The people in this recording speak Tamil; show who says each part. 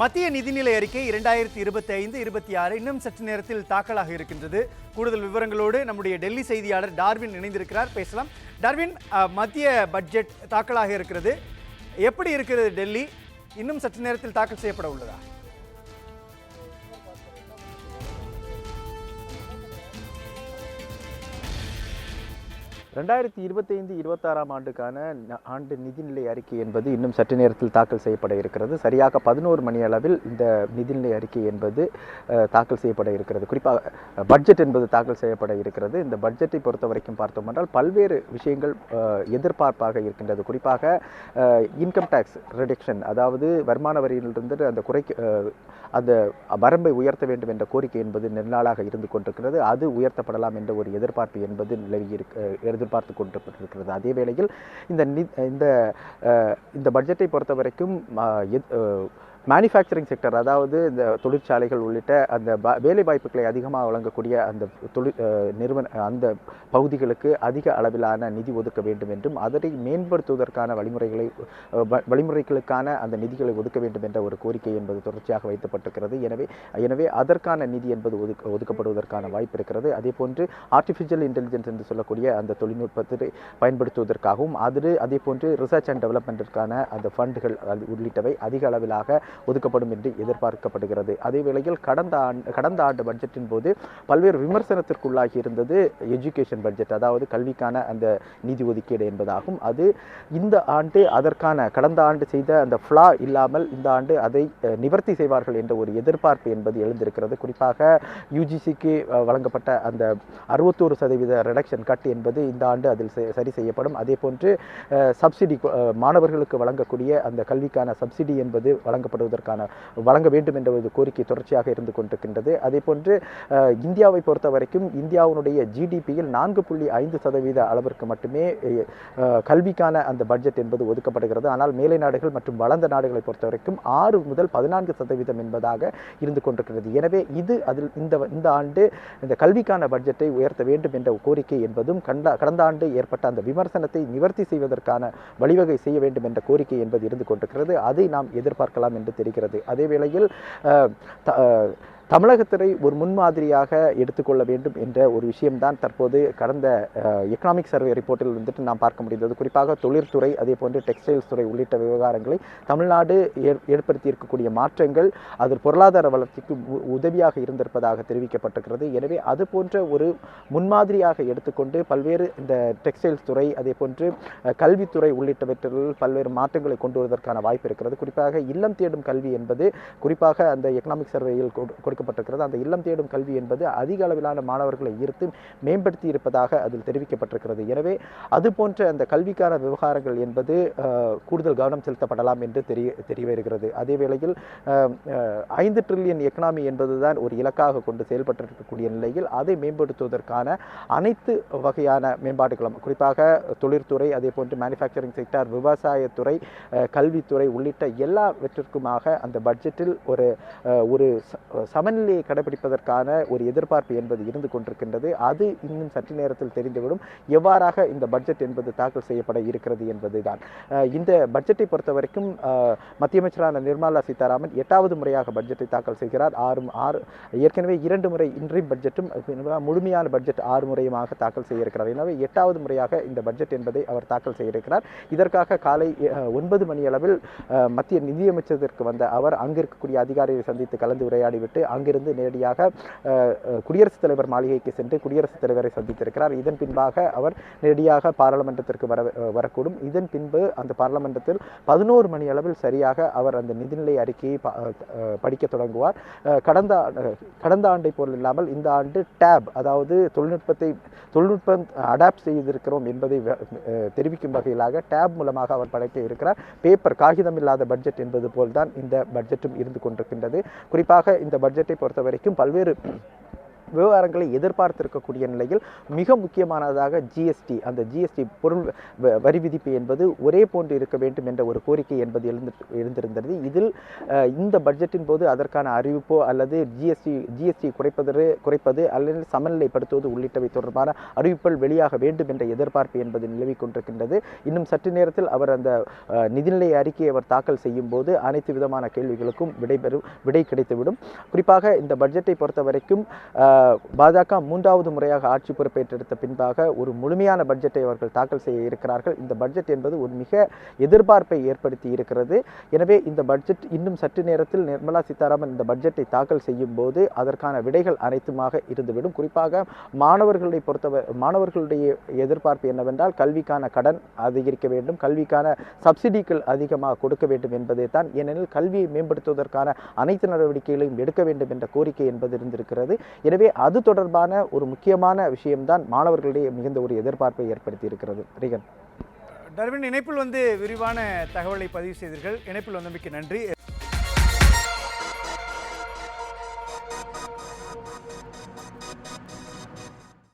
Speaker 1: மத்திய நிதிநிலை அறிக்கை இரண்டாயிரத்தி இருபத்தி ஐந்து இருபத்தி ஆறு இன்னும் சற்று நேரத்தில் தாக்கலாக இருக்கின்றது. கூடுதல் விவரங்களோடு நம்முடைய டெல்லி செய்தியாளர் டார்வின் இணைந்திருக்கிறார். பேசலாம். டார்வின் மத்திய பட்ஜெட் தாக்கலாக இருக்கிறது. எப்படி இருக்கிறது டெல்லி? இன்னும் சற்று நேரத்தில் தாக்கல் செய்யப்பட உள்ளதா?
Speaker 2: ரெண்டாயிரத்தி இருபத்தைந்து இருபத்தாறாம் ஆண்டுக்கான ஆண்டு நிதிநிலை அறிக்கை என்பது இன்னும் சற்று நேரத்தில் தாக்கல் செய்யப்பட இருக்கிறது. சரியாக பதினோரு மணி அளவில் இந்த நிதிநிலை அறிக்கை என்பது தாக்கல் செய்யப்பட இருக்கிறது. குறிப்பாக பட்ஜெட் என்பது தாக்கல் செய்யப்பட இருக்கிறது. இந்த பட்ஜெட்டை பொறுத்த வரைக்கும் பார்த்தோம் என்றால் பல்வேறு விஷயங்கள் எதிர்பார்ப்பாக இருக்கின்றது. குறிப்பாக இன்கம் டேக்ஸ் ரிடக்ஷன் அதாவது வருமான வரியிலிருந்து அந்த குறைக்க அந்த வரம்பை உயர்த்த வேண்டும் என்ற கோரிக்கை என்பது நெடுநாளாக இருந்து கொண்டிருக்கிறது. அது உயர்த்தப்படலாம் என்ற ஒரு எதிர்பார்ப்பு என்பது நிலவி இருக்க எதிர்பார்த்து கொண்டிருக்கிறது அதே வேளையில் இந்த இந்த இந்த பட்ஜெட்டை பொறுத்த வரைக்கும் மேனுஃபேக்சரிங் செக்டர் அதாவது இந்த தொழிற்சாலைகள் உள்ளிட்ட அந்த வேலை வாய்ப்புகளை அதிகமாக வழங்கக்கூடிய அந்த தொழில் நிறுவன அந்த பகுதிகளுக்கு அதிக அளவிலான நிதி ஒதுக்க வேண்டும் என்றும் அதனை மேம்படுத்துவதற்கான வழிமுறைகளை வ- வழிமுறைகளுக்கான அந்த நிதிகளை ஒதுக்க வேண்டும் என்ற ஒரு கோரிக்கை என்பது தொடர்ச்சியாக வைக்கப்பட்டிருக்கிறது. எனவே எனவே அதற்கான நிதி என்பது ஒதுக்க ஒதுக்கப்படுவதற்கான வாய்ப்பு இருக்கிறது. அதே போன்று ஆர்டிஃபிஷியல் இன்டெலிஜென்ஸ் என்று சொல்லக்கூடிய அந்த தொழில்நுட்பத்தை பயன்படுத்துவதற்காகவும் அது அதே போன்று ரிசர்ச் அண்ட் டெவலப்மெண்ட்டிற்கான அந்த ஃபண்டுகள் அது உள்ளிட்டவை அதிக அளவிலாக ஒதுக்கப்படும் என்று எதிர்பார்க்கப்படுகிறது. அதே வேளையில் கடந்த ஆண்டு கடந்த ஆண்டு பட்ஜெட்டின் போது பல்வேறு விமர்சனத்திற்குள்ளாகி இருந்தது எஜுகேஷன் பட்ஜெட் அதாவது கல்விக்கான அந்த நிதி ஒதுக்கீடு என்பதாகும். அது இந்த ஆண்டு அதற்கான கடந்த ஆண்டு செய்த அந்த ஃப்ளா இல்லாமல் இந்த ஆண்டு அதை நிவர்த்தி செய்வார்கள் என்ற ஒரு எதிர்பார்ப்பு என்பது எழுந்திருக்கிறது. குறிப்பாக யூஜிசிக்கு வழங்கப்பட்ட அந்த அறுபத்தோரு சதவீத ரிடக்ஷன் கட் என்பது இந்த ஆண்டு அதில் சரி செய்யப்படும். அதே போன்று சப்சிடி மாணவர்களுக்கு வழங்கக்கூடிய அந்த கல்விக்கான சப்சிடி என்பது வழங்கப்படுவதற்கான வழங்க வேண்டும் என்ற ஒரு கோரிக்கை தொடர்ச்சியாக இருந்து கொண்டிருக்கின்றது. அதே போன்று இந்தியாவை பொறுத்த வரைக்கும் இந்தியாவினுடைய ஜிடிபியில் நான்கு புள்ளி ஐந்து சதவீத அளவிற்கு மட்டுமே கல்விக்கான அந்த பட்ஜெட் என்பது ஒதுக்கப்படுகிறது. ஆனால் மேலை நாடுகள் மற்றும் வளர்ந்த நாடுகளை பொறுத்த வரைக்கும் ஆறு முதல் பதினான்கு சதவீதம் என்பதாக இருந்து கொண்டிருக்கிறது. எனவே இது அதில் இந்த இந்த ஆண்டு இந்த கல்விக்கான பட்ஜெட்டை உயர்த்த வேண்டும் என்ற கோரிக்கை என்பதும் கண்ட கடந்த ஆண்டு ஏற்பட்ட அந்த விமர்சனத்தை நிவர்த்தி செய்வதற்கான வழிவகை செய்ய வேண்டும் என்ற கோரிக்கை என்பது இருந்து கொண்டிருக்கிறது. அதை நாம் எதிர்பார்க்கலாம் என்று தெரிகிறது. அதே வேளையில் த- அஹ், தமிழகத்தினை ஒரு முன்மாதிரியாக எடுத்துக்கொள்ள வேண்டும் என்ற ஒரு விஷயம்தான் தற்போது கடந்த எக்கனாமிக் சர்வே ரிப்போர்ட்டில் வந்துட்டு நாம் பார்க்க முடிந்தது. குறிப்பாக தொழிற்துறை அதே போன்று டெக்ஸ்டைல்ஸ் துறை உள்ளிட்ட விவகாரங்களை தமிழ்நாடு ஏற்- ஏற்படுத்தி இருக்கக்கூடிய மாற்றங்கள் அது பொருளாதார வளர்ச்சிக்கு உ- உதவியாக இருந்திருப்பதாக தெரிவிக்கப்பட்டிருக்கிறது. எனவே அது போன்ற ஒரு முன்மாதிரியாக எடுத்துக்கொண்டு பல்வேறு இந்த டெக்ஸ்டைல்ஸ் துறை அதே போன்று கல்வித்துறை உள்ளிட்டவற்றில் பல்வேறு மாற்றங்களை கொண்டு வருவதற்கான வாய்ப்பு இருக்கிறது. குறிப்பாக இல்லம் தேடும் கல்வி என்பது குறிப்பாக அந்த எக்கனாமிக் சர்வேயில் கொடு- கொடுக்கப்பட்டிருக்கிறது. அந்த இல்லம் தேடும் கல்வி என்பது அதிக அளவிலான மாணவர்களை ஈர்த்து மேம்படுத்தி இருப்பதாக அதில் தெரிவிக்கப்பட்டிருக்கிறது. எனவே அது போன்ற அந்த கல்விக்கான விவகாரங்கள் என்பது கூடுதல் கவனம் செலுத்தப்படலாம் என்று தெரிய தெரிய வருகிறது. அதே வேளையில் ஐந்து ட்ரில்லியன் எக்கனாமி என்பதுதான் ஒரு இலக்காக கொண்டு செயல்பட்டிருக்கக்கூடிய நிலையில் அதை மேம்படுத்துவதற்கான அனைத்து வகையான மேம்பாடுகளும் குறிப்பாக தொழிற்துறை அதே போன்று மேனுஃபேக்சரிங் செக்டார் விவசாயத்துறை கல்வித்துறை உள்ளிட்ட எல்லாவற்றிற்குமாக அந்த பட்ஜெட்டில் ஒரு ஒரு சம சமநிலையை கடைபிடிப்பதற்கான ஒரு எதிர்பார்ப்பு என்பது இருந்து கொண்டிருக்கின்றது. அது இன்னும் சற்று நேரத்தில் தெரிந்துவிடும். எவ்வாறாக இந்த பட்ஜெட் என்பது தாக்கல் செய்யப்பட இருக்கிறது என்பதுதான். இந்த பட்ஜெட்டை பொறுத்த வரைக்கும் மத்திய அமைச்சரான நிர்மலா சீதாராமன் எட்டாவது முறையாக பட்ஜெட்டை தாக்கல் செய்கிறார். ஆறு ஆறு ஏற்கனவே இரண்டு முறை இன்றைய பட்ஜெட்டும் முழுமையான பட்ஜெட் ஆறு முறையுமாக தாக்கல் செய்ய இருக்கிறார் எனவே எட்டாவது முறையாக இந்த பட்ஜெட் என்பதை அவர் தாக்கல் செய்ய இருக்கிறார் இதற்காக காலை ஒன்பது மணி அளவில் மத்திய நிதியமைச்சருக்கு வந்த அவர் அங்கு இருக்கக்கூடிய அதிகாரிகளை சந்தித்து கலந்து உரையாடிவிட்டு அங்கிருந்து நேரடியாக குடியரசுத் தலைவர் மாளிகைக்கு சென்று குடியரசுத் தலைவரை சந்தித்திருக்கிறார். இதன் பின்பாக அவர் நேரடியாக பாராளுமன்றத்திற்கு வர வரக்கூடும். இதன் பின்பு அந்த பாராளுமன்றத்தில் பதினோரு மணி அளவில் சரியாக அவர் அந்த நிதிநிலை அறிக்கையை படிக்க தொடங்குவார். கடந்த கடந்த ஆண்டை போல் இல்லாமல் இந்த ஆண்டு டேப் அதாவது தொழில்நுட்பத்தை தொழில்நுட்பம் அடாப்ட் செய்திருக்கிறோம் என்பதை தெரிவிக்கும் வகையிலாக டேப் மூலமாக அவர் படைக்க இருக்கிறார். பேப்பர் காகிதம் இல்லாத பட்ஜெட் என்பது போல்தான் இந்த பட்ஜெட்டும் இருந்து கொண்டிருக்கின்றது. குறிப்பாக இந்த பட்ஜெட் பட்ஜெட்டை பொறுத்த வரைக்கும் பல்வேறு விவகாரங்களை எதிர்பார்த்திருக்கக்கூடிய நிலையில் மிக முக்கியமானதாக ஜிஎஸ்டி அந்த ஜிஎஸ்டி பொருள் வ- வரி விதிப்பு என்பது ஒரே போன்று இருக்க வேண்டும் என்ற ஒரு கோரிக்கை என்பது எழுந்து எழுந்திருந்தது. இதில் இந்த பட்ஜெட்டின் போது அதற்கான அறிவிப்போ அல்லது ஜிஎஸ்டி ஜிஎஸ்டி குறைப்பது குறைப்பது அல்லது சமநிலைப்படுத்துவது உள்ளிட்டவை தொடர்பான அறிவிப்புகள் வெளியாக வேண்டும் என்ற எதிர்பார்ப்பு என்பது நிலவிக் கொண்டிருக்கின்றது. இன்னும் சற்று நேரத்தில் அவர் அந்த நிதிநிலை அறிக்கையை அவர் தாக்கல் செய்யும் போது அனைத்து விதமான கேள்விகளுக்கும் விடைபெறும் விடை கிடைத்துவிடும். குறிப்பாக இந்த பட்ஜெட்டை பொறுத்த வரைக்கும் பாஜக மூன்றாவது முறையாக ஆட்சி பொறுப்பேற்றெடுத்த பின்பாக ஒரு முழுமையான பட்ஜெட்டை அவர்கள் தாக்கல் செய்ய இருக்கிறார்கள். இந்த பட்ஜெட் என்பது ஒரு மிக எதிர்பார்ப்பை ஏற்படுத்தி இருக்கிறது. எனவே இந்த பட்ஜெட் இன்னும் சற்று நேரத்தில் நிர்மலா சீதாராமன் இந்த பட்ஜெட்டை தாக்கல் செய்யும் போது அதற்கான விடைகள் அனைத்துமாக இருந்துவிடும். குறிப்பாக மாணவர்களை பொறுத்தவரை மாணவர்களுடைய எதிர்பார்ப்பு என்னவென்றால் கல்விக்கான கடன் அதிகரிக்க வேண்டும். கல்விக்கான சப்சிடிகள் அதிகமாக கொடுக்க வேண்டும் என்பதே தான். ஏனெனில் கல்வியை மேம்படுத்துவதற்கான அனைத்து நடவடிக்கைகளையும் எடுக்க வேண்டும் என்ற கோரிக்கை என்பது இருந்திருக்கிறது. எனவே அது தொடர்பான ஒரு முக்கியமான விஷயம்தான் மாணவர்களிடையே மிகுந்த ஒரு எதிர்பார்ப்பை ஏற்படுத்தி இருக்கிறது ரிகன்.
Speaker 1: டர்வின் இணைப்பில் வந்து விரிவான தகவலை பதிவு செய்தீர்கள். இணைப்பில் வந்தமைக்கு நன்றி.